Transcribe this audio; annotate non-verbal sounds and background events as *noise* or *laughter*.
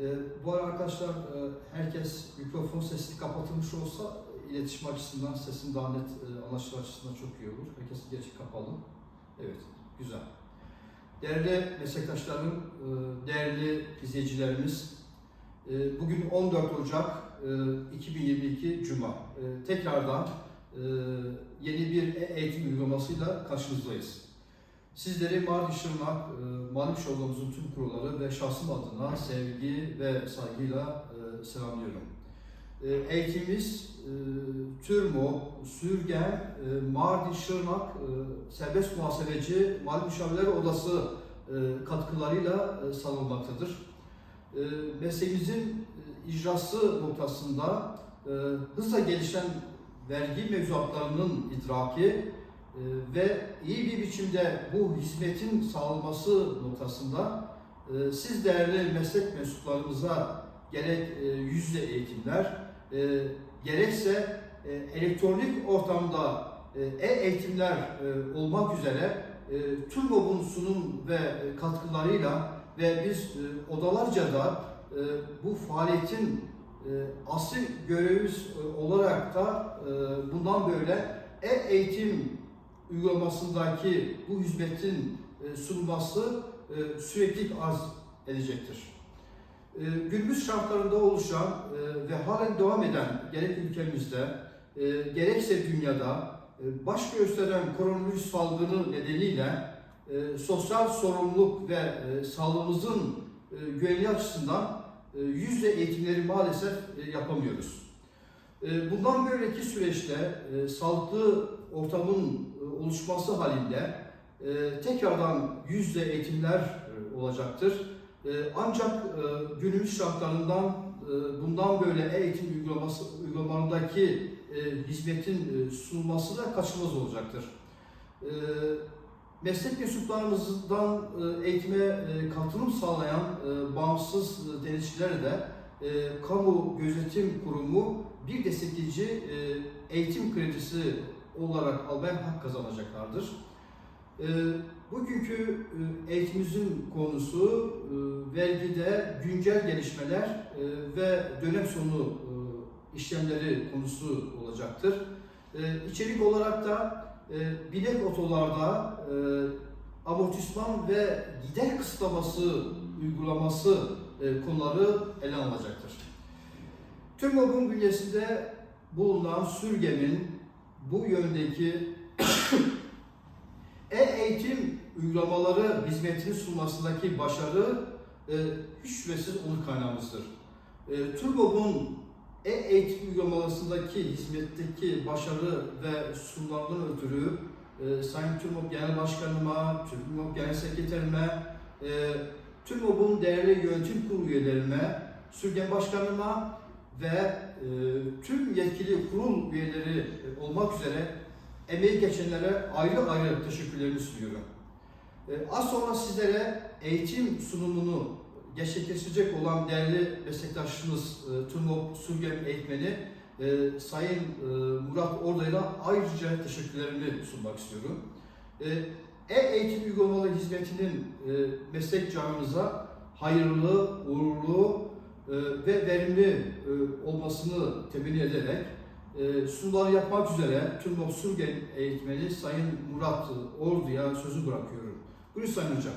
E, bu arada arkadaşlar e, herkes mikrofon sesini kapatılmış olsa iletişim açısından sesin daha net e, anlaşılır açısından çok iyi olur. Herkesin geçi kapalı. Evet, güzel. Değerli meslektaşlarım, e, değerli izleyicilerimiz, e, bugün 14 Ocak e, 2022 Cuma. E, Tekrardan e, yeni bir eğitim uygulamasıyla karşınızdayız. Sizleri Mardin Şırnak, e, Malik Şovluğumuzun tüm kurulları ve şahsım adına sevgi ve saygıyla e, selamlıyorum. Eğitimimiz e, TÜRMO, Sürgen, Mardin Şırnak, Serbest Muhasebeci Mali Müşavirler Odası katkılarıyla sağlanmaktadır. E, mesleğimizin icrası noktasında hızla gelişen vergi mevzuatlarının idraki ve iyi bir biçimde bu hizmetin sağlanması noktasında e, siz değerli meslek mensuplarımıza gerek e, yüzde eğitimler, e, gerekse elektronik ortamda e-eğitimler olmak üzere TÜRMOB'un sunum ve katkılarıyla ve biz odalarca da bu faaliyetin asıl görevimiz olarak da bundan böyle e-eğitim uygulamasındaki bu hizmetin e, sunulması e, sürekli arz edecektir. E, günümüz şartlarında oluşan ve halen devam eden gerek ülkemizde gerekse dünyada baş gösteren koronavirüs salgını nedeniyle sosyal sorumluluk ve sağlığımızın güvenliği açısından yüzde eğitimleri maalesef yapamıyoruz. E, bundan böyleki süreçte e, sağlıklı ortamın e, oluşması halinde e, tekrardan yüzde eğitimler olacaktır. Ancak günümüz şartlarından bundan böyle eğitim uygulaması uygulamalarındaki hizmetin sunulması da kaçınılmaz olacaktır. Meslek mensuplarımızdan eğitime katılım sağlayan bağımsız denetçiler de e, Kamu Gözetim Kurumu bir destekleyici e, eğitim kredisi olarak almaya hak kazanacaklardır. E, bugünkü eğitimimizin konusu e, vergide güncel gelişmeler e, ve dönem sonu e, işlemleri konusu olacaktır. E, içerik olarak da e, bilet otolarda e, amortisman ve gider kısıtlaması uygulaması e, konuları ele alınacaktır. TÜRMOB'un bünyesinde bulunan sürgemin bu yöndeki *coughs* e-eğitim uygulamaları hizmetini sunmasındaki başarı e, hiç şüphesiz onur kaynağımızdır. E, TÜRMOB'un e-eğitim uygulamasındaki hizmetteki başarı ve sunulandan ötürü e, Sayın TÜRMOB Genel Başkanıma, TÜRMOB Genel Sekreterime, e, TÜRMOB'un değerli yönetim kurulu üyelerime, Sürgen Başkanıma ve e, tüm yetkili kurul üyeleri e, olmak üzere emeği geçenlere ayrı ayrı teşekkürlerimi sunuyorum. E, az sonra sizlere eğitim sunumunu gerçekleştirecek olan değerli meslektaşımız e, TÜRMOB Sürgen eğitmeni e, Sayın e, Murat Orday'la ayrıca teşekkürlerimi sunmak istiyorum. E, E-eğitim uygulamalı hizmetinin e, meslek camımıza hayırlı, uğurlu e, ve verimli e, olmasını temin ederek e, sunuları yapmak üzere TÜRMOB Sürgen eğitmeni Sayın Murat Ordu'ya sözü bırakıyorum. Buyurun Sayın Hocam.